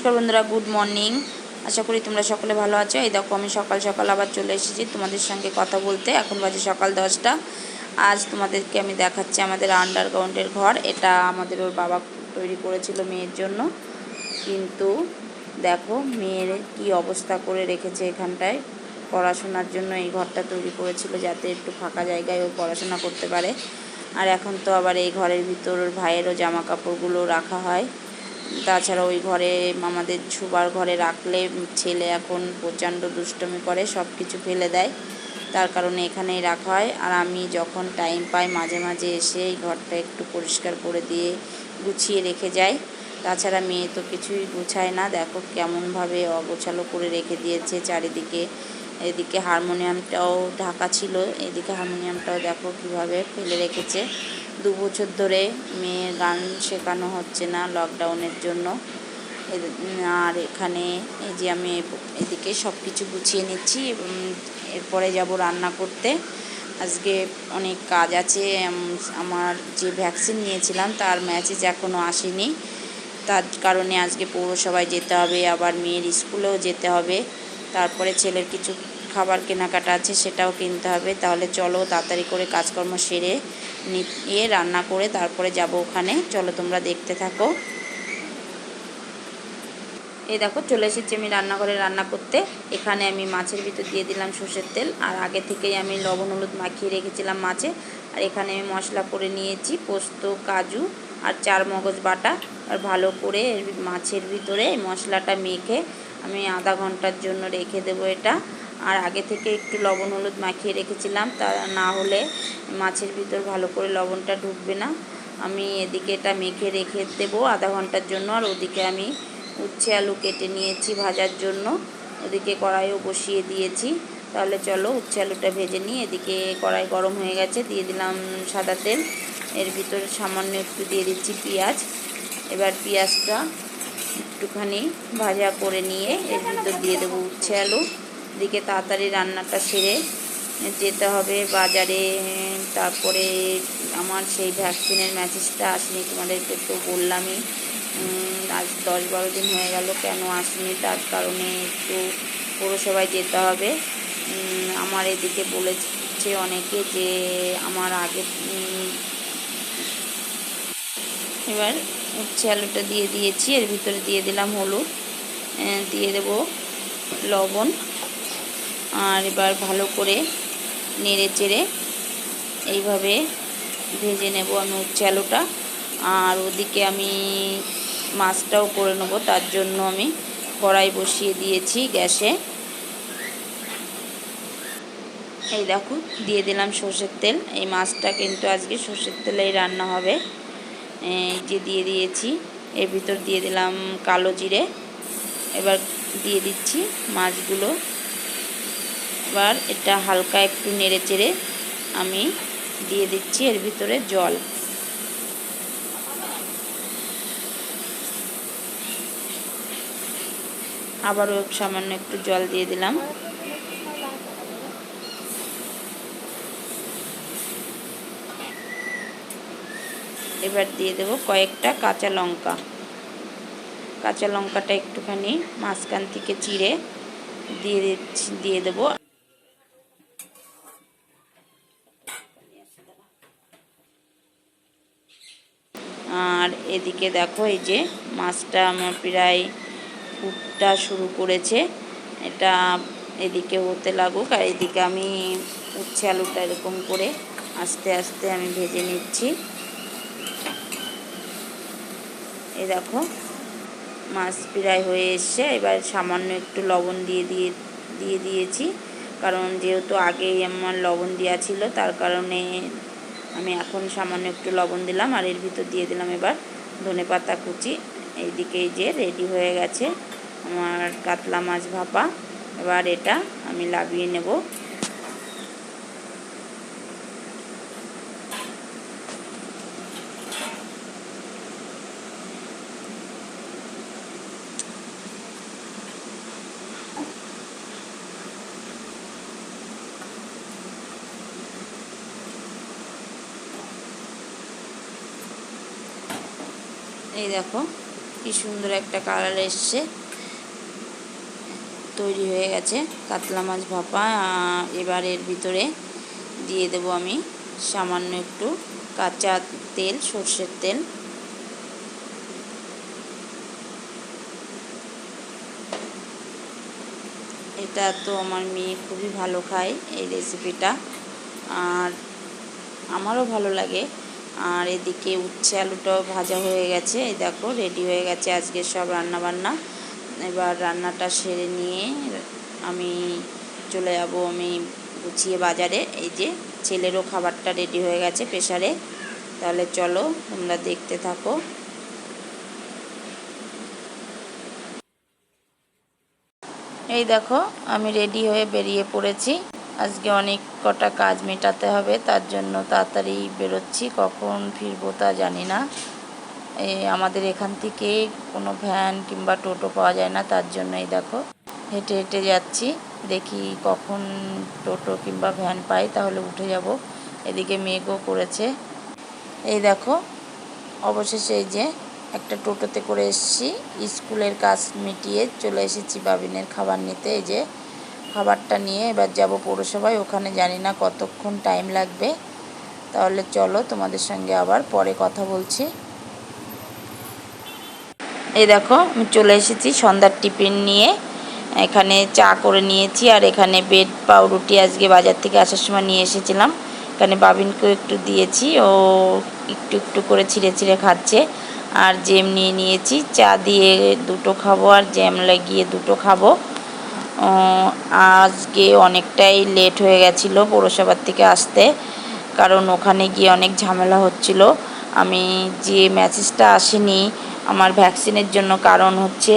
নমস্কার বন্ধুরা, good morning. আশা করি তোমরা সকলে ভালো আছো। এই দেখো, আমি সকাল সকাল আবার চলে এসেছি তোমাদের সঙ্গে কথা বলতে। এখন বাজে সকাল দশটা। আজ তোমাদেরকে আমি দেখাচ্ছি আমাদের আন্ডারগ্রাউন্ডের ঘর। এটা আমাদের ওর বাবা তৈরি করেছিল মেয়ের জন্য। কিন্তু দেখো, মেয়ের কি অবস্থা করে রেখেছে এখানটায়। পড়াশোনার জন্য এই ঘরটা তৈরি করেছিল যাতে একটু ফাঁকা জায়গায় ও পড়াশোনা করতে পারে। আর এখন তো আবার এই ঘরের ভিতর ওর ভাইয়েরও জামা কাপড়গুলো রাখা হয়। তাছাড়া ওই ঘরে আমাদের ছুবার ঘরে রাখলে ছেলে এখন প্রচণ্ড দুষ্টমি করে সব কিছু ফেলে দেয়। তার কারণে এখানেই রাখা হয়। আর আমি যখন টাইম পাই, মাঝে মাঝে এসে এই ঘরটা একটু পরিষ্কার করে দিয়ে গুছিয়ে রেখে যাই। তাছাড়া মেয়ে তো কিছুই গুছায় না। দেখো কেমনভাবে অগোছালো করে রেখে দিয়েছে চারিদিকে। এদিকে হারমোনিয়ামটাও ঢাকা ছিল। এদিকে হারমোনিয়ামটাও দেখো কীভাবে ফেলে রেখেছে। দু বছর ধরে মেয়ের গান শেখানো হচ্ছে না লকডাউনের জন্য। আর এখানে এই যে আমি এদিকে সব কিছু গুছিয়ে নিচ্ছি এরপরে যাব রান্না করতে। আজকে অনেক কাজ আছে আমার যে ভ্যাকসিন নিয়েছিলাম তার ম্যাসেজ এখনও আসেনি। তার কারণে আজকে পৌরসভায় যেতে হবে, আবার মেয়ের স্কুলেও যেতে হবে। তারপরে ছেলের কিছু খাবার কেনাকাটা আছে সেটাও কিনতে হবে। তাহলে চলো তাড়াতাড়ি করে কাজকর্ম সেরে নিয়ে রান্না করে তারপরে যাব ওখানে। চলো তোমরা দেখতে থাকো। এই দেখো, চলে এসেছি আমি রান্নাঘরে রান্না করতে। এখানে আমি মাছের ভিতর দিয়ে দিলাম সর্ষের তেল। আর আগে থেকেই আমি লবণ, হলুদ মাখিয়ে রেখেছিলাম মাছে। আর এখানে আমি মশলা করে নিয়েছি পোস্ত, কাজু আর চার মগজ বাটা। আর ভালো করে মাছের ভিতরে মশলাটা মেখে আমি আধা ঘণ্টার জন্য রেখে দেবো এটা। আর আগে থেকে একটু লবণ হলুদ মাখিয়ে রেখেছিলাম, তা না হলে মাছের ভিতর ভালো করে লবণটা ঢুকবে না। আমি এদিকে এটা মেখে রেখে দেবো আধা ঘণ্টার জন্য, আর ওদিকে আমি উচ্ছে আলু কেটে নিয়েছি ভাজার জন্য। ওদিকে কড়াইও বসিয়ে দিয়েছি। তাহলে চলো উচ্ছে আলুটা ভেজে নিই। এদিকে কড়াই গরম হয়ে গেছে, দিয়ে দিলাম সাদা তেল। এর ভিতরে সামান্য একটু দিয়ে দিচ্ছি পেঁয়াজ। এবার পেঁয়াজটা একটুখানি ভাজা করে নিয়ে এর ভিতর দিয়ে দেবো উচ্ছে আলু। এদিকে তাড়াতাড়ি রান্নাটা সেরে যেতে হবে বাজারে, তারপরে আমার সেই ভ্যাকসিনের ম্যাসেজটা আসেনি, তোমাদেরকে তো বললামই। আজ দশ বারো দিন হয়ে গেল, কেন আসেনি? তার কারণে একটু পৌরসভায় যেতে হবে। আমার এদিকে বলেছে অনেকে যে আমার আগে এবার উচ্ছে আলুটা দিয়ে দিয়েছি, এর ভিতরে দিয়ে দিলাম হলুদ দিয়ে দেব লবণ। আর এবার ভালো করে নেড়ে চেড়ে এইভাবে ভেজে নেব আমি উচ্ছে আলুটা আর ওদিকে আমি মাছটাও করে নেব, তার জন্য আমি কড়াই বসিয়ে দিয়েছি গ্যাসে। এই দেখো, দিয়ে দিলাম সর্ষের তেল। এই মাছটা কিন্তু আজকে সর্ষের তেলেই রান্না হবে। এই যে দিয়ে দিয়েছি, এর ভিতর দিয়ে দিলাম কালো জিরে। এবার দিয়ে দিচ্ছি মাছগুলো। এবার এটা হালকা একটু নেড়ে চেড়ে আমি দিয়ে দিচ্ছি এর ভিতরে জল। আবারও সামান্য একটু জল দিয়ে দিলাম। এবার দিয়ে দেবো কয়েকটা কাঁচা লঙ্কা। কাঁচা লঙ্কাটা একটুখানি মাঝখান থেকে চিড়ে দিয়ে দিয়ে দেবো। আর এদিকে দেখো এই যে মাছটা আমার প্রায় ফুটটা শুরু করেছে। এটা এদিকে হতে লাগুক আর এদিকে আমি উচ্ছে আলুটা এরকম করে আস্তে আস্তে আমি ভেজে নিচ্ছি। এই দেখো, মাছ প্রায় হয়ে এসছে। এবার সামান্য একটু লবণ দিয়ে দিয়ে দিয়ে দিয়েছি। কারণ যেহেতু আগেই আমার লবণ দেওয়া ছিল, তার কারণে আমি এখন সামান্য একটু লবণ দিলাম আর এর ভিতর দিয়ে দিলাম এবার ধনে পাতা কুচি। এইদিকে এই যে রেডি হয়ে গেছে আমার কাতলা মাছ ভাপা। এবার এটা আমি লাগিয়ে নেব। এই দেখো, কি সুন্দর একটা কালার এসছে। তৈরি হয়ে গেছে কাতলা মাছ ভাপা। এবার এর ভিতরে দিয়ে দেব আমি সামান্য একটু কাঁচা তেল, সর্ষের তেল। এটা তো আমার মেয়ে খুবই ভালো খায় এই রেসিপিটা আর আমারও ভালো লাগে। আর এদিকে উচ্ছে আলুটাও ভাজা হয়ে গেছে। এই দেখো রেডি হয়ে গেছে আজকে সব রান্না বান্না এবার রান্নাটা সেরে নিয়ে আমি চলে যাব আমি গুছিয়ে বাজারে। এই যে ছেলেরও খাবারটা রেডি হয়ে গেছে প্রেশারে তাহলে চলো, তোমরা দেখতে থাকো। এই দেখো, আমি রেডি হয়ে বেরিয়ে পড়েছি। আজকে অনেক কটা কাজ মেটাতে হবে, তার জন্য তাড়াতাড়ি বেরোচ্ছি, কখন ফিরবো তা জানি না। আমাদের এখান থেকে কোনো ভ্যান কিংবা টোটো পাওয়া যায় না, তার জন্যই দেখো। হেঁটে হেঁটে যাচ্ছি, দেখি কখন টোটো কিংবা ভ্যান পাই, তাহলে উঠে যাব। এদিকে মেঘও করেছে। এই দেখো, অবশেষে এই যে একটা টোটোতে করে এসেছি, স্কুলের কাজ মিটিয়ে চলে এসেছি বাবিনের খাবার নিতে, এই যে খাবারটা নিয়ে এবার যাব পৌরসভায়, ওখানে জানি না কতক্ষণ টাইম লাগবে। তাহলে চলো তোমাদের সঙ্গে আবার পরে কথা বলছি। এই দেখো, আমি চলে এসেছি সন্ধ্যার টিফিন নিয়ে। এখানে চা করে নিয়েছি আর এখানে বেড পাউরুটি আজকে বাজার থেকে আসার সময় নিয়ে এসেছিলাম। এখানে বাবিনকেও একটু দিয়েছি, ও একটু একটু করে ছিঁড়ে ছিঁড়ে খাচ্ছে। আর জ্যাম নিয়ে নিয়েছি, চা দিয়ে দুটো খাব আর জ্যাম লাগিয়ে দুটো খাব। আজকে অনেকটাই লেট হয়ে গেছিল পৌরসভার থেকে আসতে, কারণ ওখানে গিয়ে অনেক ঝামেলা হচ্ছিল। আমি যে মেসেজটা আসেনি আমার ভ্যাকসিনের জন্য, কারণ হচ্ছে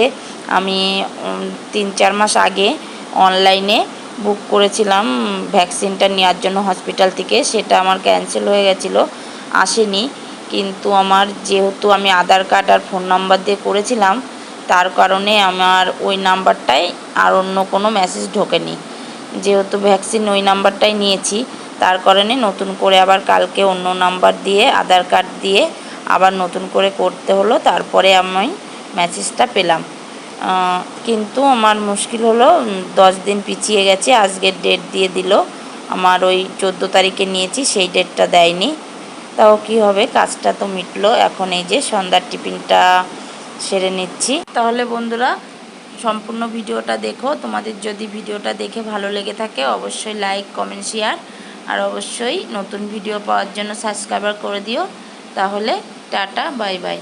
আমি তিন চার মাস আগে অনলাইনে বুক করেছিলাম ভ্যাকসিনটা নেওয়ার জন্য হসপিটাল থেকে, সেটা আমার ক্যান্সেল হয়ে গেছিল, আসেনি। কিন্তু আমার যেহেতু আমি আধার কার্ড আর ফোন নাম্বার দিয়ে করেছিলাম তার কারণে আমার ওই নাম্বারটায় আর অন্য কোনো মেসেজ ঢোকেনি। যেহেতু ভ্যাকসিন ওই নাম্বারটাই নিয়েছি, তার কারণে নতুন করে আবার কালকে অন্য নাম্বার দিয়ে আধার কার্ড দিয়ে আবার নতুন করে করতে হলো, তারপরে আমি মেসেজটা পেলাম। কিন্তু আমার মুশকিল হলো দশ দিন পিছিয়ে গেছে, আজকের ডেট দিয়ে দিল। আমার ওই চোদ্দ তারিখে নিয়েছি, সেই ডেটটা দেয়নি। তাও কি হবে, কাজটা তো মিটলো। এখন এই যে সন্ধ্যার টিফিনটা সেরে নিচ্ছি। তাহলে বন্ধুরা, সম্পূর্ণ ভিডিওটা দেখো। তোমাদের যদি ভিডিওটা দেখে ভালো লেগে থাকে, অবশ্যই লাইক কমেন্ট শেয়ার আর অবশ্যই নতুন ভিডিও পাওয়ার জন্য সাবস্ক্রাইবার করে দিও। তাহলে টাটা বাই বাই